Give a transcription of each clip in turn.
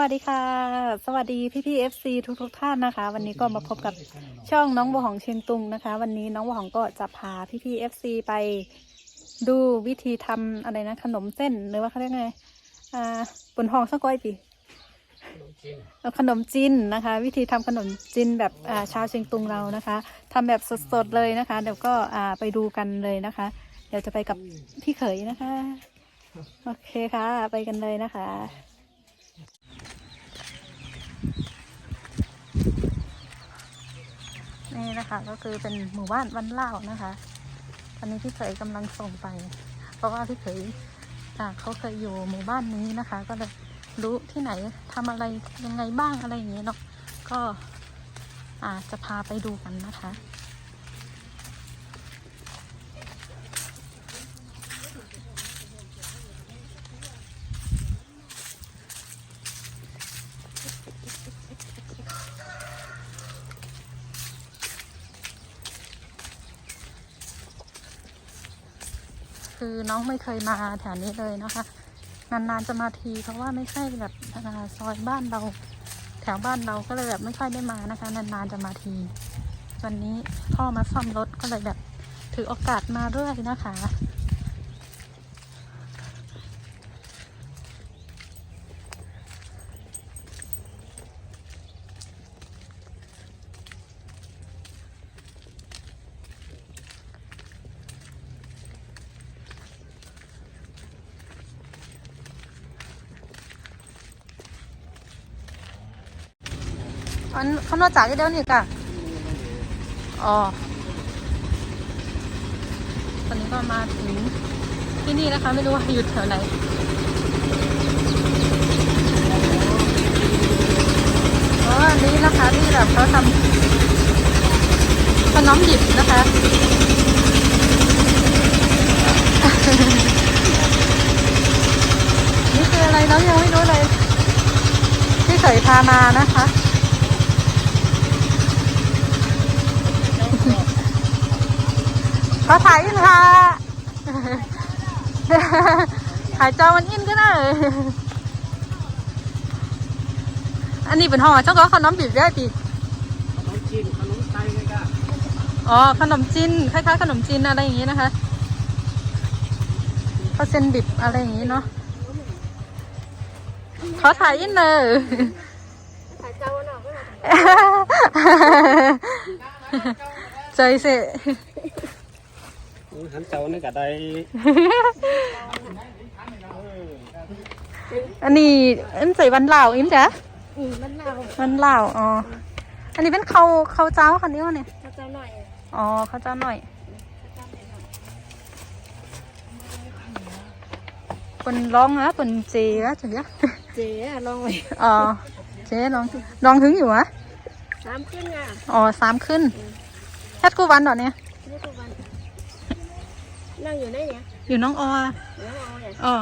วัสดีค่ะ สวัสดีพี่พี่เอฟซีทุกทุกท่านนะคะ วันนี้ก็มาพบกับช่องน้องบัวหองเชียงตุงนะคะ วันนี้น้องบัวหองก็จะพาพี่พี่เอฟซีไปดูวิธีทำอะไรนะขนมเส้นหรือว่าเขาเรียกไงอ่าบนหองสักก้อยปีขนมจีนนะคะ วิธีทำขนมจีนแบบอ่าชาวเชียงตุงเรานะคะทำแบบสดๆเลยนะคะ เดี๋ยวก็อ่าไปดูกันเลยนะคะ เดี๋ยวจะไปกับพี่เขยนะคะ โอเคค่ะ ไปกันเลยนะคะ นี่นะคะก็คือเป็นหมู่บ้านวันเล่านะคะ ตอนนี้พี่เขยกำลังส่งไป เพราะว่าพี่เขยอ่าเขาเคยอยู่หมู่บ้านนี้นะคะ ก็เลยรู้ที่ไหนทำอะไรยังไงบ้างอะไรอย่างเงี้ยเนาะก็อ่าจะพาไปดูกันนะคะ คือน้องไม่เคยมาแถวนี้เลยนะคะ นานๆจะมาทีเพราะว่าไม่ใช่แบบซอยบ้านเรา แถวบ้านเราก็เลยแบบไม่ค่อยได้มานะคะ นานๆจะมาที วันนี้พ่อมาซ่อมรถก็เลยแบบถือโอกาสมาด้วยนะคะ อัน เขานอกจากที่เดียวนี่กะอ๋อตอนนี้ก็มาถึงที่นี่นะคะ ไม่รู้ว่าอยู่แถวไหนอ๋ออันนี้นะคะที่แบบเขาทำขนมหยิบนะคะนี่คืออะไรน้องยังไม่รู้เลย ที่เคยพามานะคะ có thấy ha ถ่ายจอมันอินก็ได้อันนี้เป็นห่อเจ้าก็ขนมบีบได้ปีขนมจีนขนมไทยเลยก็อ๋อขนมจีนคล้ายๆขนมจีนอะไรอย่างนี้นะคะข้าวเส้นดิบอะไรอย่างนี้เนาะเขาถ่ายอินเลยถ่ายเจ้าหน่อยก็ได้ใจเสะ หันเจ้านี่ก็ได้ อันนี้อันใส่วันเหล่าอิ่มจ้ะอืมมันเอาวันเหล่าอ๋ออันนี้เป็นเขาเขาเจ้าคันนี้วะเนี่ยถ้าเจ้าหน่อยอ๋อเขาเจ้าหน่อยเป็นร้องนะเป็นเจนะจุดเนี้ยเจ๊อะลองไว้อ๋อเจ๊ลองลองถึงอยู่วะสามขึ้นอะอ๋อสามขึ้นแค่กูวันเหรอเนี่ยนี่ตัววัน นั่งอยู่ได้เนี่ยอยู่น้องออเดี๋ยวเอาเนี่ยอ๋อ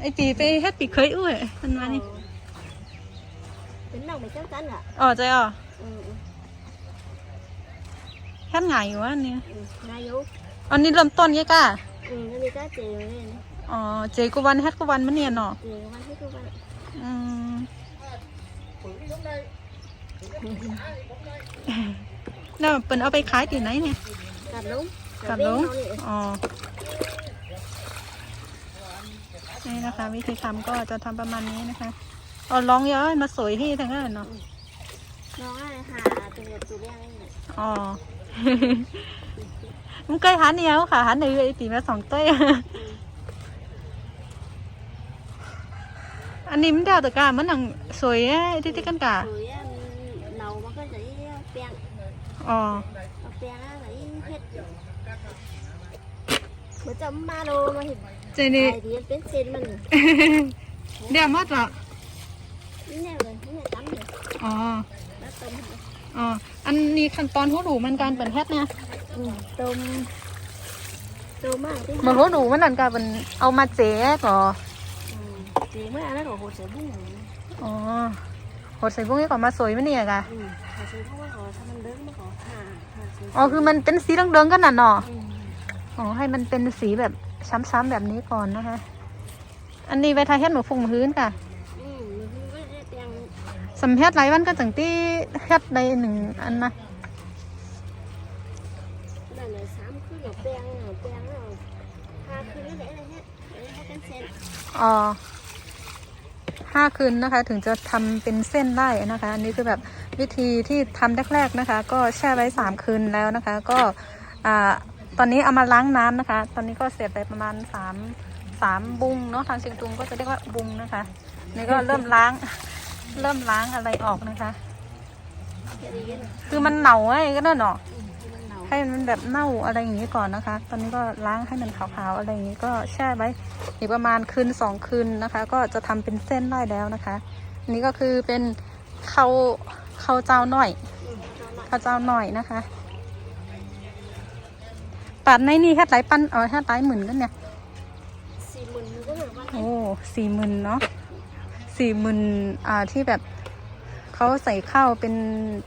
ไอปีไปเฮ็ดปีเคยอุ้ยมันมานี่เป็นนั่งไปเจ้ากันอะอ๋อใจอ๋ออืมเฮ็ดง่ายอยู่วะอันเนี่ยอืมนายกอันนี้เริ่มต้นยี่ก้าอืมแล้วมีเจ้าเจ๊มาเลยนะอ๋อเจกูวันเฮ็ดกูวันมันเนี่ยเนาะเจ๊วันที่ตัววันอืมแล้วเปิ่นเอาไปขายที่ไหนเนี่ยกลับลุง กลับลงอ๋อนี่นะคะ วิธีทำก็จะทำประมาณนี้นะคะเอาลองเยอะมาสวยที่ทั้งนั้นเนาะน้องอะไรหาตัวตัวเรียกอะไรเนี่ยอ๋อมันเคยหันเนี่ยค่ะหันในไอตีมาสองเต้ยอันนี้มันเดาตะกามันหนังสวยอะไอ้ที่ที่กันกา rồi á, nấu mà có giấy bèn อ๋อ เอาแปลงอะไรเฮ็ด เหมือนจะมาโลมาเห็นเจนี่ไอเดียเป็นเซนมันเดี๋ยวมัดเหรอนี่แน่เลยนี่แน่ตั้มเลยอ๋อแล้วต้มอ๋ออันนี้ขั้นตอนหัวหนูมันการเป็นแพทเนี่ยอืมต้มต้มมากที่เหมือนหัวหนูมันนั่นการเป็นเอามาเจ๊ก่ออืมจีเมื่ออันนั้นก็โหดเสียบุ้งอ๋อโหดใส่พวกนี้ก่อนมาสวยมันเนี่ยกะอืมโหดเสียบุ้งก็ขอถ้ามันเด้งมาขอหาหาซื้ออ๋อคือมันเป็นสีเหลืองๆกันน่ะเนาะอืม อ๋อให้มันเป็นสีแบบช้ำๆแบบนี้ก่อนนะคะ อันนี้ไปทาเฮ็ดหนูฟุงพื้นค่ะอืมมีสำเฮ็ดหลายวันก็จังที่เฮ็ดได้หนึ่งอันนะนั่นน่ะสามคืนหนูแปลงหนูแปลงแล้วห้าคืนแล้วได้อะไรเฮ็ดได้ให้เป็นเซนอ๋อห้าคืนนะคะถึงจะทำเป็นเส้นได้นะคะ อันนี้คือแบบวิธีที่ทำแรกๆนะคะ ก็แช่ไว้สามคืนแล้วนะคะ ก็อ่า ตอนนี้เอามาล้างน้ำนะคะ ตอนนี้ก็เสร็จไปประมาณสามสามบุงเนาะทางเชียงตุงก็จะเรียกว่าบุงนะคะ นี่ก็เริ่มล้าง เริ่มล้างอะไรออกนะคะ คือมันเหนาไอ้ก็นั่นเนาะอืมที่มันหนาวให้มันแบบเน่าอะไรอย่างนี้ก่อนนะคะ ตอนนี้ก็ล้างให้มันขาวๆอะไรอย่างนี้ก็แช่ไว้อีกประมาณคืนสองคืนนะคะ ก็จะทำเป็นเส้นได้แล้วนะคะนนี้ก็คือเป็นเข้าวข้าเจ้าหน่อยเอาหน่อยข้าเจ้าหน่อยนะคะ ปัดในนี่แค่ไหลปั้นเออแค่ไหลหมื่นกันเนี่ยสี่หมื่นมันก็แบบว่าโอ้สี่หมื่นเนาะสี่หมื่นอ่าที่แบบเขาใส่ข้าวเป็น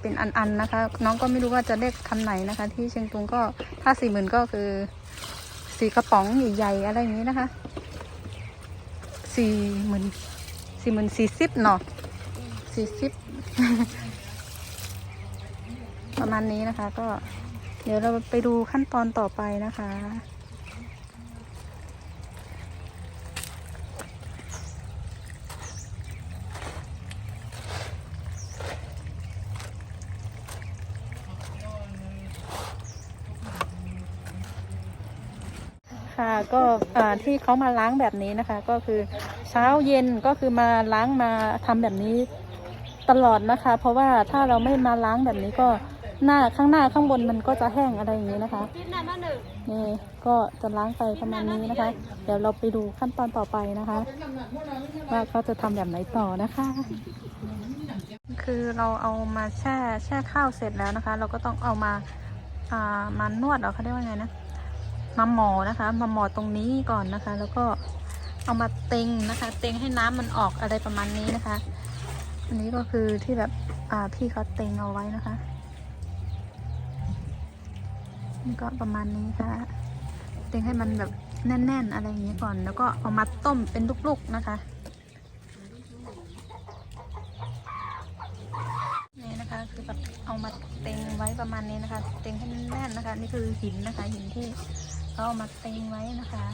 เป็นอันๆนะคะ น้องก็ไม่รู้ว่าจะเรียกคำไหนนะคะ ที่เชียงตุงก็ถ้าสี่หมื่นก็คือสี่กระป๋องใหญ่ๆอะไรอย่างนี้นะคะสี่หมื่นสี่หมื่นสี่สิบเนาะสี่สิบประมาณนี้นะคะก็ เดี๋ยวเราไปดูขั้นตอนต่อไปนะคะ ค่ะก็ที่เขามาล้างแบบนี้นะคะ ก็คือเช้าเย็นก็คือมาล้างมาทำแบบนี้ตลอดนะคะ เพราะว่าถ้าเราไม่มาล้างแบบนี้ก็ หน้าข้างหน้าข้างบนมันก็จะแห้งอะไรอย่างนี้นะคะนี่ก็จะล้างไปประมาณนี้นะคะ เดี๋ยวเราไปดูขั้นตอนต่อไปนะคะ ว่าเขาจะทำแบบไหนต่อนะคะ คือเราเอามาแช่แช่ข้าวเสร็จแล้วนะคะ เราก็ต้องเอามาอ่ามานวดเหรอเขาเรียกว่าไงนะมาหมอนะคะมาหมอตรงนี้ก่อนนะคะ แล้วก็เอามาเต็งนะคะ เต็งให้น้ำมันออกอะไรประมาณนี้นะคะ อันนี้ก็คือที่แบบอ่าพี่เขาเต็งเอาไว้นะคะ นี่ก็ประมาณนี้ค่ะเต็งให้มันแบบแน่น ๆ อะไรอย่างนี้ก่อน แล้วก็เอามาต้มเป็นลูก ๆ นะคะ นี่นะคะคือแบบเอามาเต็งไว้ประมาณนี้นะคะ เต็งให้แน่นนะคะ นี่คือหินนะคะ หินที่เขาเอามาเต็งไว้นะคะ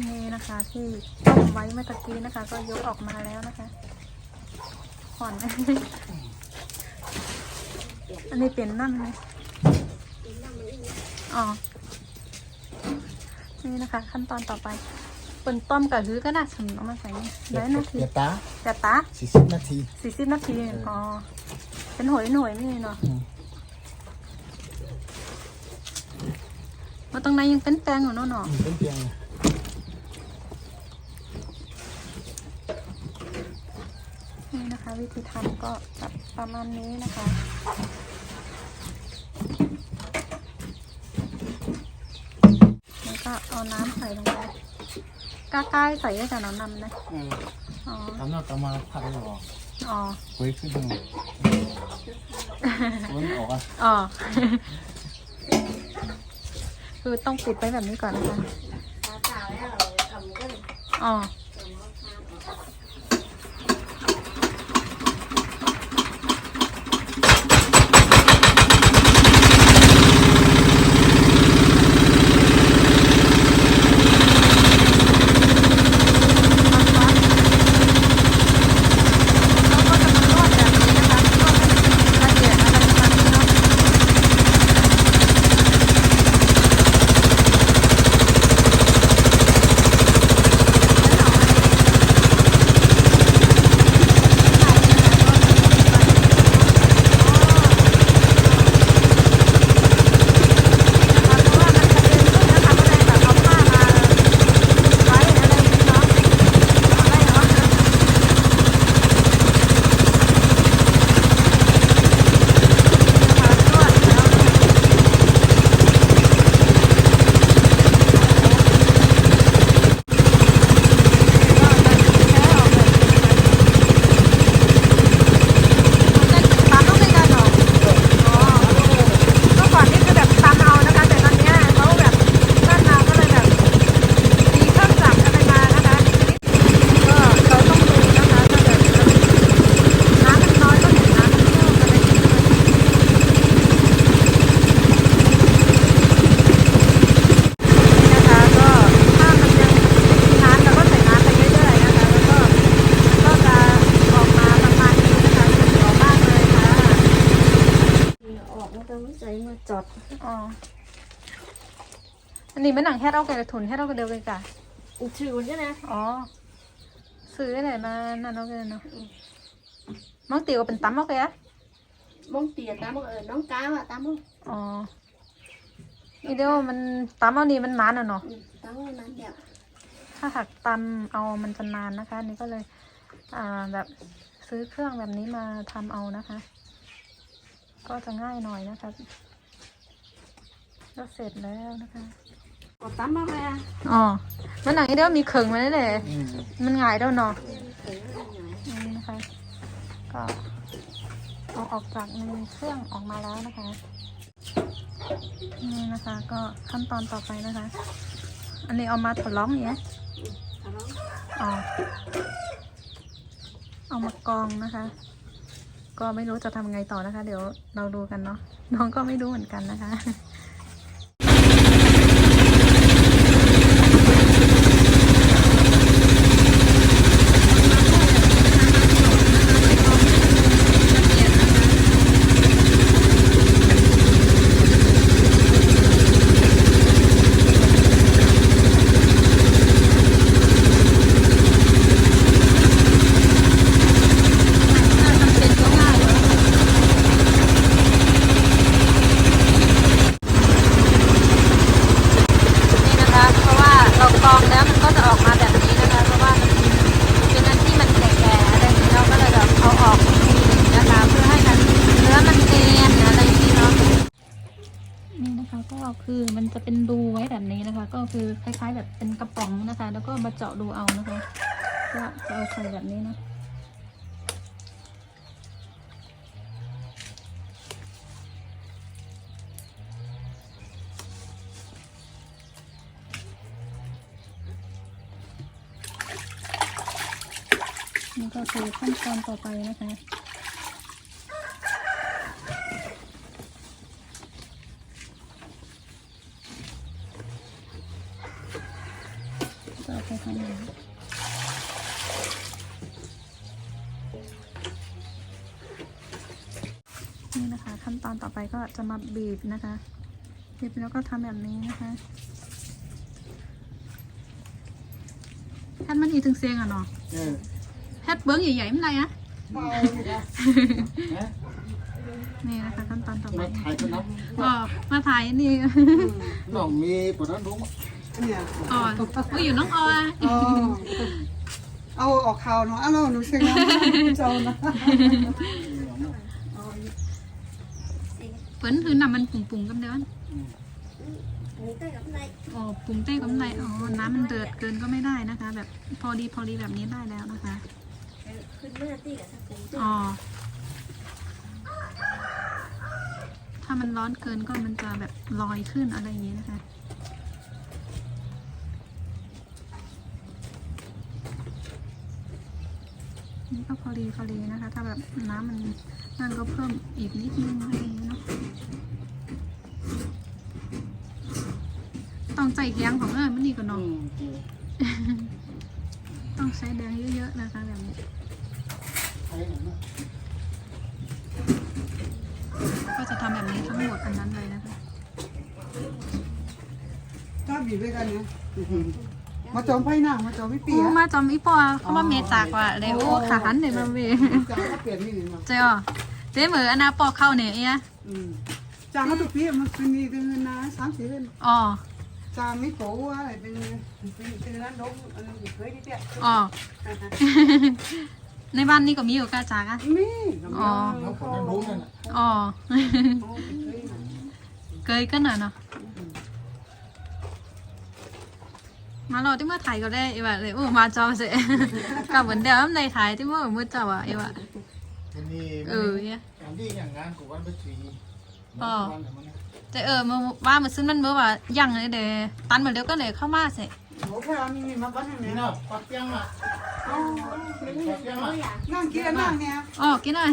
นี่นะคะที่ ไว้เมื่อตะกี้นะคะ ก็ยกออกมาแล้วนะคะผ่อนอันนี้เปลี่ยนนั่นไหมอ๋อ นี่นะคะ ขั้นตอนต่อไปเปิ่นต้มกับฮื้อก็น่าสมเอามาใส่นี่ได้นาทีเดี๋ยวตาแต่ตาสี่สิบนาทีสี่สิบนาทีอ๋อเป็นหอยหน่วยนี่เนาะอืมมาตรงในยังเป็นแป้งอยู่เนาะเนาะอืมเป็นเพียง นี่นะคะ วิธีทำก็แบบประมาณนี้นะคะแล้วก็เอาน้ำใส่ลงไปกล้าใกล้ใส่ได้แต่น้ำนำนะเอออ๋อตามนั้นตามมาพักแล้วออกอ๋อคุยขึ้นหนึ่งคุยออกอะอ๋อคือต้องปิดไว้แบบนี้ก่อนนะคะตาตาแล้วทำก็อ๋อ หนังแฮดเอาไก่ถุนแฮดเอาไก่เดียวกันกะอุถือใช่ไหมอ๋อซื้อได้ไหนมานั่นเอาไกันเนาะมังติ๋วเป็นตำเอาไก่อะมองเตียตามเออน้องกาวอะตามมองอ๋ออีเดียวมันตำเอานี่มันมันอะเนาะตามมันนั้นเดียวถ้าหักตำเอามันจะนานนะคะอันนี่ก็เลย อ่าแบบซื้อเครื่องแบบนี้มาทำเอานะคะ ก็จะง่ายหน่อยนะคะก็เสร็จแล้วนะคะ ก็ตามมาไปอะอ๋อมันหนังอีเดียวมีเข่งมาได้เลยอืมมันง่ายแล้วเนาะเออหน่อยนี่นะคะก็เอาออกจากในเครื่องออกมาแล้วนะคะนี่นะคะก็ขั้นตอนต่อไปนะคะ อันนี้เอามาถลองอย่างเงี้ยทะเลาะอ๋อเอามากองนะคะ ก็ไม่รู้จะทำไงต่อนะคะ เดี๋ยวเราดูกันเนาะน้องก็ไม่รู้เหมือนกันนะคะ นี่นะคะ เพราะว่าเรากรองแล้วมันก็จะออกมาแบบนี้นะคะ เพราะว่ามันเป็นอันที่มันแก่ๆอะไรอย่างนี้เราก็เลยแบบเอาออกอีกทีหนึงนะคะ เพื่อให้มันเนื้อมันเนียนอะไรอย่างนี้เนาะนี่นะคะก็คือ มันจะเป็นรูไว้แบบนี้นะคะ ก็คือคล้ายๆ แบบเป็นกระป๋องนะคะ แล้วก็มาเจาะรูเอานะคะ ก็เอาใส่แบบนี้นะนี่ก็คือขั้นตอนต่อไปนะคะ ก็เอาไปทำอย่างนี้ นี่นะคะ ขั้นตอนต่อไปก็จะมาบีบนะคะบีบแล้วก็ทำแบบนี้นะคะแฮทมันอีถึงเสียงอะเนาะเออแฮทเบิ้งใหญ่ๆมันอะไรอะเมาเลยนะนะนี่นะคะขั้นตอนต่อไปมาถ่ายกันนะอ๋อมาถ่ายนี่น้องมีปวดนั้นรู้มั้ยเนี่ยอ๋อว่าอยู่น้องออยอ๋อเอาออกข่าวเนาะอ้าวหนูเซ็งนะเจ้านะ เปิ้นคือนำมันปุ่งๆกันเดี๋ยวอันนี้ใกล้กับในอ๋อปุ่งเต้กับไหนอ๋อน้ำมันเดือดเกินก็ไม่ได้นะคะ แบบพอดีพอดีแบบนี้ได้แล้วนะคะขึ้นเมื่อตีกับทักษิณอ๋อถ้ามันร้อนเกินก็มันจะแบบลอยขึ้นอะไรอย่างนี้นะคะนี่ก็พอดีพอดีนะคะ ถ้าแบบน้ำมันนั่นก็เพิ่มอีกนิดนึงอะไรอย่างนี้เนาะ ต้องใจแกงของเอิญมันนี่ก็อืเนาะมต้องใช้แดงเยอะๆนะคะแบบนี้ใช่หน่อยนะก็จะทำแบบนี้ทั้งหมดอันนั้นเลยนะคะถ้าบีบด้วยกันเนี่ยมาจอมไพ่หน้ามาจอมไม่เปียโอ้มาจอมอีปอเขาว่าเมจากว่าเลยโอ้ขาหันเลยมาเวจางก็เปลี่ยนนี่นี่มาเจ้าเจ๊เหมืออนาปอกเข้าเนี่ยเอ้ยอืมจางก็ตุกปีมันเป็นนี่เป็นเงินนะสามสี่เดือนอ๋อ จางไม่โผล่อะไรเป็นเป็นเป็นร้านดงอันนี้เคยที่เตี้ยอ๋อ ในบ้านนี่ก็มีอยู่กาจากอะนี่อ๋อน้องปวดนั้นรู้นั่นน่ะอ๋อเคยเกยกันหน่อยเนาะ มาเราที่เมื่อถ่ายก็ได้อีว่าเลยโอ้มาจอเสร็จกับเหมือนเดิมในถ่ายที่เมื่อมือเจ้าอะอีว่าทีนี้เออเนี่ยอันที่อย่างงา นกูวันไปสีอ๋อวันแต่มันนะแต่เออมาว่ามาซื้อมันเมื่อว่ายังเลยเดตันมาเดี๋ยวก็เลยเข้ามาเสร็จโอ้พามีมาบ้านนี่เนี่ยเนาะปักเปียงอะอ๋อปักเปียงเอาอะอย่างนั่งกินนั่งเนี่ยอ๋อกินหน่อย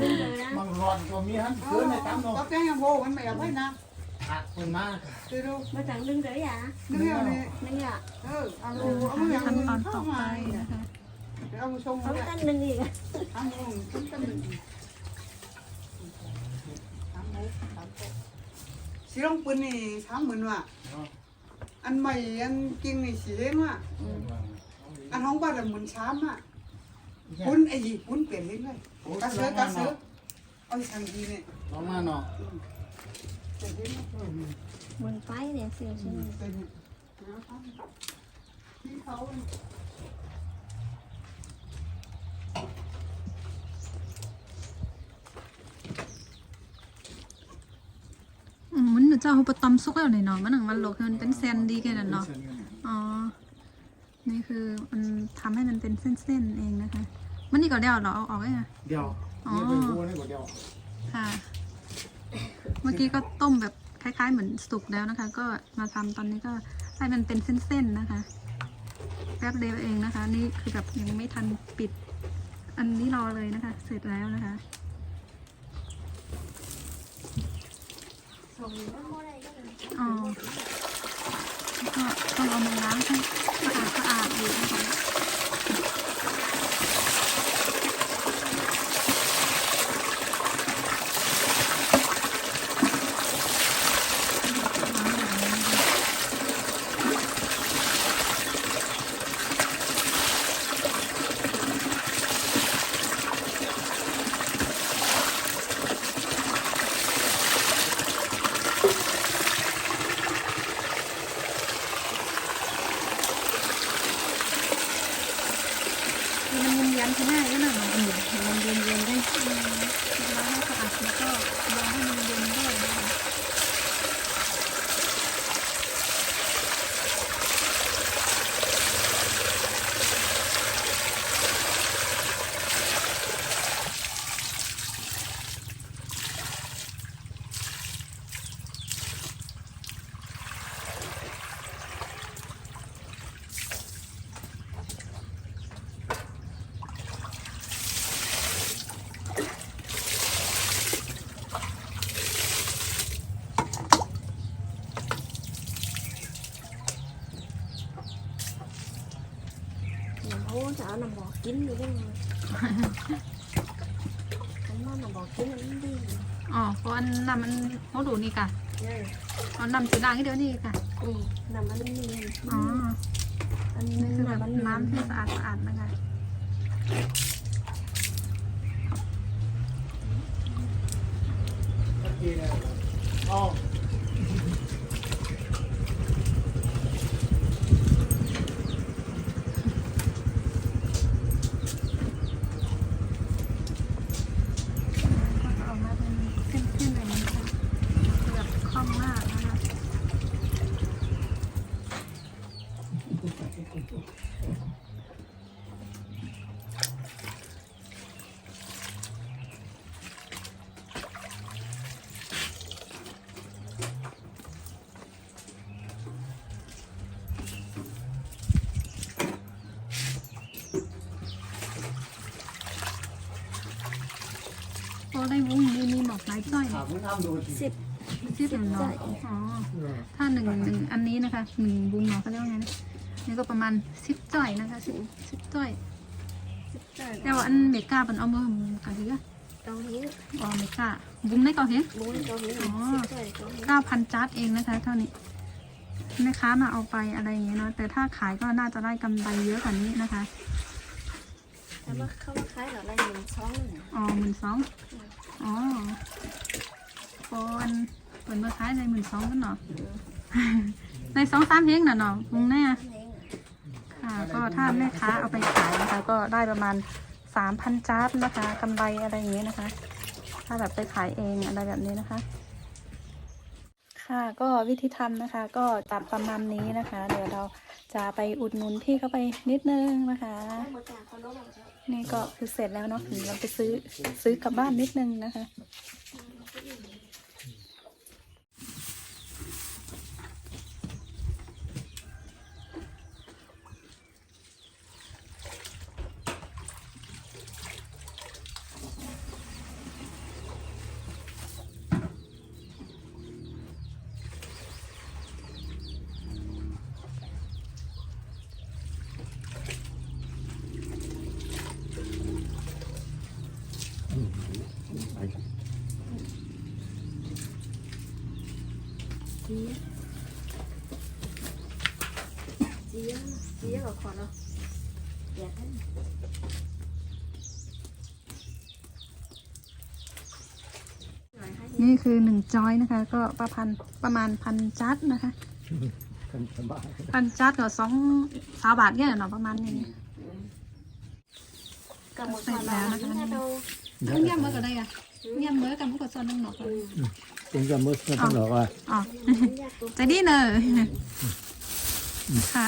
เลยนะมังรอนก็มีฮันเกินในตั้งเนาะก็แป้งยังโบมันไม่อยากไว้นะหักคนมากเดี๋ยวดูมาจากดึงเลยอะนึกเอาเลยนี่อะเออเอาเอามือขั้นตอนต่อไปนะคะเดี๋ยวเอามือชงเขามาตั้งหนึ่งอีกทำมือทำกันหนึ่งทำมือทำ สีรองปืนนี่สามหมื่นว่ะอันใหม่อันกิงนี่สีเล่นว่ะอันห้องบ้านละหมื่นสามอะปุ้นไอ้ยี่ปุ้นเปลี่ยนเล่นเลยกระเสือกระเสือเอาสังดีเนี่ยลองมาเนาะเปลี่ยนเล่นบนไฟเนี่ยเสียวใช่ไหม เป็นนะเขาอืมมันเจ้าหุบตอมซุกแล้วหน่อยเนาะมันหนังมันโลกมันเป็นเส้นดีกันน่ะเนาะอ๋อนี่คือมันทำให้มันเป็นเส้นๆเองนะคะ มันนี่ก็เดียวเหรอเอาออกไว้ไงเดียวอ๋อเป็นกูนี่ก็เดียวค่ะ เมื่อกี้ก็ต้มแบบคล้าย ๆ เหมือนสุกแล้วนะคะ ก็มาทำตอนนี้ก็ให้มันเป็นเส้นๆนะคะแป๊บเดียวเองนะคะ นี่คือแบบยังไม่ทันปิด อันนี้รอเลยนะคะ เสร็จแล้วนะคะ ส่งมันโมได้ก็เลย อ๋อต้องเอามาล้างให้สะอาดสะอาดดีนะคะล้างแบบนี้นะคะ คือมันเย็นๆใช่ไหมก็หน่อยอืมมันเย็นๆได้อืมล้างให้สะอาดแล้วก็ร้างให้มันเย็นด้วยนะคะ เดี๋ยวเขาจะเอาน้ำบอกกินอยู่ได้ไงผมว่าน้ำบอกกินมันดีอ๋อเพราะอันน้ำมันเขาดูนี่ค่ะเนี่ยเอาน้ำสีด่างให้เดี๋ยวนี้ค่ะอืมน้ำมันเนียนอ๋ออันนี้นี่คือแบบน้ำมันน้ำที่สะอาดสะอาดนะคะตะกี้เนี่ยอ๋อ ก็จะออกมาเป็นเส้นๆแบบนี้ค่ะคือแบบคล่องมากนะคะ โอ้ได้วุ้งนี่มี หมอกหลายจ้อยถามมึงทำดูสิสิบชื่อเป็นเนาะอ๋อถ้าหนึ่งหนึ่งอันนี้นะคะหนึ่งบุ้งเนาะเขาเรียกว่าไงนะนี่ก็ประมาณสิบจ้อยนะคะสิบสิบจ้อยสิบจ้ะแต่ว่าอันเมกาเป็นเอามือกันทีก็เกาหลีอ๋อเมกาบุ้งได้ก่อนเฮ้ยบุ้งเกาหลีอ๋อสิบจ้ะเกาหลีเก้าพันจัดเองนะคะเท่านี้แม่ค้ามาเอาไปอะไรอย่างเงี้ยเนาะแต่ถ้าขายก็น่าจะได้กำไรเยอะกว่านี้นะคะแต่ว่าเขาว่าขายอะไรหนึ่งสองหนึ่งอ๋อหมื่นสอง อ๋อปอนเปิดมาขายในหมื่นสองกันเนาะในสองสามเฮงน่ะเนาะบุ้งแน่นั่นเองค่ะ ก็ถ้าแม่ค้าเอาไปขายนะคะ ก็ได้ประมาณสามพันจาร์ดนะคะกำไรอะไรอย่างเงี้ยนะคะ ถ้าแบบไปขายเองอะไรแบบนี้นะคะ ค่ะก็วิธีทำนะคะ ก็ตัดประมาณนี้นะคะ เดี๋ยวเราจะไปอุดหนุนพี่เข้าไปนิดนึงนะคะเนี่ก็คือเสร็จแล้วเนาะเราไปซื้อซื้อกลับบ้านนิดนึงนะคะ จีจีจีกับขอเนาะแยกให้หน่อยให้นี่คือหนึ่งจอยนะคะ ก็ประพันประมาณพันจัดนะคะกันสบายพันจัดกับสองสาวบาทเนี่ยเนาะประมาณนี้กับหมดความรักนี่เราเอาเงียบเมื่อก็ได้อะเงียบเมื่อกับมุกซอนนึงหนอก เป็นกับมือกันต้องหรอกว่าอ๋ออยากตัวใจดีเนอะค่ะ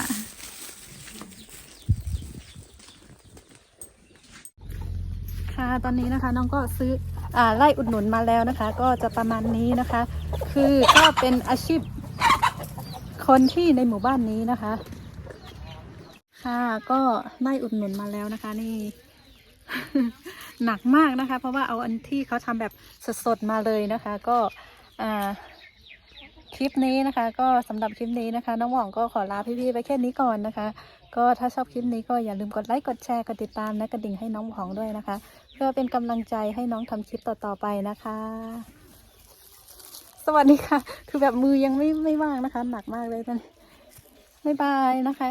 ค่ะตอนนี้นะคะน้องก็ซื้ออ่าไล่อุดหนุนมาแล้วนะคะ ก็จะประมาณนี้นะคะ คือก็เป็นอาชีพคนที่ในหมู่บ้านนี้นะคะ ค่ะก็ไล่อุดหนุนมาแล้วนะคะ นี่หนักมากนะคะ เพราะว่าเอาอันที่เขาทำแบบสดๆมาเลยนะคะ ก็ คลิปนี้นะคะก็สำหรับคลิปนี้นะคะ น้องหว่องก็ขอลาพี่ๆไปแค่นี้ก่อนนะคะ ก็ถ้าชอบคลิปนี้ก็อย่าลืมกดไลค์กดแชร์กดติดตามและกระดิ่งให้น้องหว่องด้วยนะคะ เพื่อเป็นกำลังใจให้น้องทำคลิปต่อๆไปนะคะ สวัสดีค่ะ คือแบบมือยังไม่ไม่ว่างนะคะ หนักมากเลยตอนนี้บ๊ายบายนะคะ